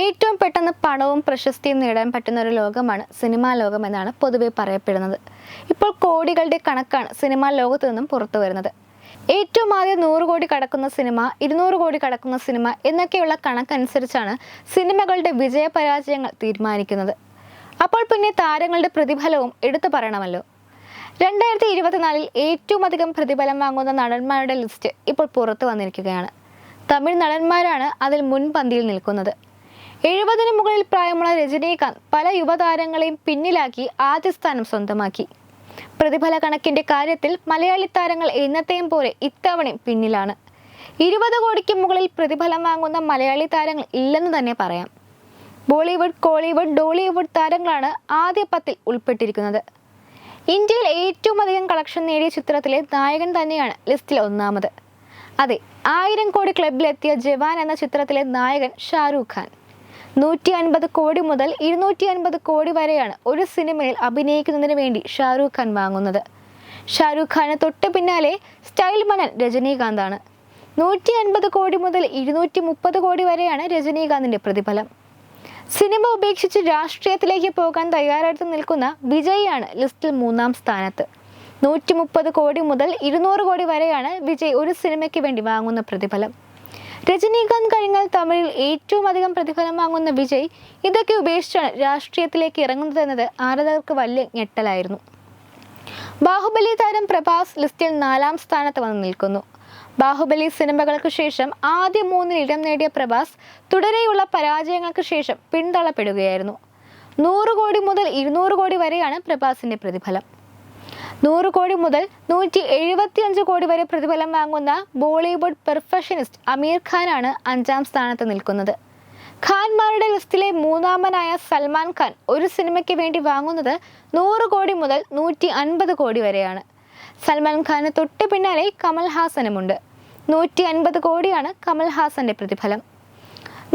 ഏറ്റവും പെട്ടെന്ന് പണവും പ്രശസ്തിയും നേടാൻ പറ്റുന്ന ഒരു ലോകമാണ് സിനിമാ ലോകം എന്നാണ് പൊതുവെ പറയപ്പെടുന്നത്. ഇപ്പോൾ കോടികളുടെ കണക്കാണ് സിനിമാ ലോകത്ത് നിന്നും പുറത്തു വരുന്നത്. ഏറ്റവും ആദ്യം നൂറ് കോടി കടക്കുന്ന സിനിമ ഇരുന്നൂറ് കോടി കടക്കുന്ന സിനിമ എന്നൊക്കെയുള്ള കണക്കനുസരിച്ചാണ് സിനിമകളുടെ വിജയപരാജയങ്ങൾ തീരുമാനിക്കുന്നത്. അപ്പോൾ പിന്നെ താരങ്ങളുടെ പ്രതിഫലവും എടുത്തു പറയണമല്ലോ. രണ്ടായിരത്തി ഇരുപത്തിനാലിൽ ഏറ്റവും അധികം പ്രതിഫലം വാങ്ങുന്ന നടന്മാരുടെ ലിസ്റ്റ് ഇപ്പോൾ പുറത്തു വന്നിരിക്കുകയാണ്. തമിഴ് നടന്മാരാണ് അതിൽ മുൻപന്തിയിൽ നിൽക്കുന്നത്. എഴുപതിന് മുകളിൽ പ്രായമുള്ള രജനീകാന്ത് പല യുവതാരങ്ങളെയും പിന്നിലാക്കി ആദ്യ സ്ഥാനം സ്വന്തമാക്കി. പ്രതിഫല കണക്കിന്റെ കാര്യത്തിൽ മലയാളി താരങ്ങൾ എന്നത്തെയും പോലെ ഇത്തവണയും പിന്നിലാണ്. ഇരുപത് കോടിക്ക് മുകളിൽ പ്രതിഫലം വാങ്ങുന്ന മലയാളി താരങ്ങൾ ഇല്ലെന്ന് തന്നെ പറയാം. ബോളിവുഡ് കോളിവുഡ് ഡോളിവുഡ് താരങ്ങളാണ് ആദ്യ പത്തിൽ ഉൾപ്പെട്ടിരിക്കുന്നത്. ഇന്ത്യയിൽ ഏറ്റവും അധികം കളക്ഷൻ നേടിയ ചിത്രത്തിലെ നായകൻ തന്നെയാണ് ലിസ്റ്റിൽ ഒന്നാമത്. അതെ ആയിരം കോടി ക്ലബിലെത്തിയ ജവാൻ എന്ന ചിത്രത്തിലെ നായകൻ ഷാരൂഖ് ഖാൻ. നൂറ്റി അൻപത് കോടി മുതൽ ഇരുന്നൂറ്റി അൻപത് കോടി വരെയാണ് ഒരു സിനിമയിൽ അഭിനയിക്കുന്നതിന് വേണ്ടി ഷാരൂഖ് ഖാൻ വാങ്ങുന്നത്. ഷാരൂഖ് ഖാന് തൊട്ട് പിന്നാലെ സ്റ്റൈൽ മനൻ രജനീകാന്താണ് നൂറ്റി അൻപത് കോടി മുതൽ ഇരുന്നൂറ്റി മുപ്പത് കോടി വരെയാണ് രജനീകാന്തിന്റെ പ്രതിഫലം. സിനിമ ഉപേക്ഷിച്ച് രാഷ്ട്രീയത്തിലേക്ക് പോകാൻ തയ്യാറെടുത്ത് നിൽക്കുന്ന വിജയാണ് ലിസ്റ്റിൽ മൂന്നാം സ്ഥാനത്ത്. നൂറ്റി മുപ്പത് കോടി മുതൽ ഇരുന്നൂറ് കോടി വരെയാണ് വിജയ് ഒരു സിനിമയ്ക്ക് വേണ്ടി വാങ്ങുന്ന പ്രതിഫലം. രജനീകാന്ത് കഴിഞ്ഞാൽ തമിഴിൽ ഏറ്റവും അധികം പ്രതിഫലം വാങ്ങുന്ന വിജയ് ഇതൊക്കെ ഉപേക്ഷിച്ചാണ് രാഷ്ട്രീയത്തിലേക്ക് ഇറങ്ങുന്നതെന്നത് ആരാധകർക്ക് വലിയ ഞെട്ടലായിരുന്നു. ബാഹുബലി താരം പ്രഭാസ് ലിസ്റ്റിൽ നാലാം സ്ഥാനത്ത് വന്ന് നിൽക്കുന്നു. ബാഹുബലി സിനിമകൾക്ക് ശേഷം ആദ്യ മൂന്നിൽ ഇടം നേടിയ പ്രഭാസ് തുടരെയുള്ള പരാജയങ്ങൾക്ക് ശേഷം പിന്തള്ളപ്പെടുകയായിരുന്നു. നൂറ് കോടി മുതൽ ഇരുന്നൂറ് കോടി വരെയാണ് പ്രഭാസിന്റെ പ്രതിഫലം. നൂറ് കോടി മുതൽ നൂറ്റി എഴുപത്തിയഞ്ച് കോടി വരെ പ്രതിഫലം വാങ്ങുന്ന ബോളിവുഡ് പെർഫെക്ഷനിസ്റ്റ് അമീർ ഖാനാണ് അഞ്ചാം സ്ഥാനത്ത് നിൽക്കുന്നത്. ഖാൻമാരുടെ ലിസ്റ്റിലെ മൂന്നാമനായ സൽമാൻ ഖാൻ ഒരു സിനിമയ്ക്ക് വേണ്ടി വാങ്ങുന്നത് നൂറ് കോടി മുതൽ നൂറ്റി അൻപത് കോടി വരെയാണ്. സൽമാൻ ഖാന് തൊട്ട് പിന്നാലെ കമൽ ഹാസനുമുണ്ട്. നൂറ്റി അൻപത് കോടിയാണ് കമൽ ഹാസന്റെ പ്രതിഫലം.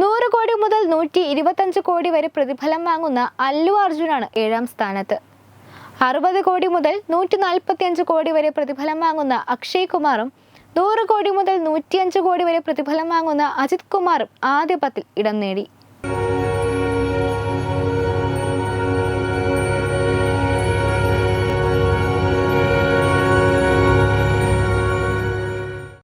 നൂറ് കോടി മുതൽ നൂറ്റി ഇരുപത്തഞ്ച് കോടി വരെ പ്രതിഫലം വാങ്ങുന്ന അല്ലു അർജുനാണ് ഏഴാം സ്ഥാനത്ത്. അറുപത് കോടി മുതൽ നൂറ്റി നാൽപ്പത്തിയഞ്ച് കോടി വരെ പ്രതിഫലം വാങ്ങുന്ന അക്ഷയ് കുമാറും നൂറ് കോടി മുതൽ നൂറ്റിയഞ്ച് കോടി വരെ പ്രതിഫലം വാങ്ങുന്ന അജിത് കുമാറും ആദ്യ പത്തിൽ ഇടം നേടി.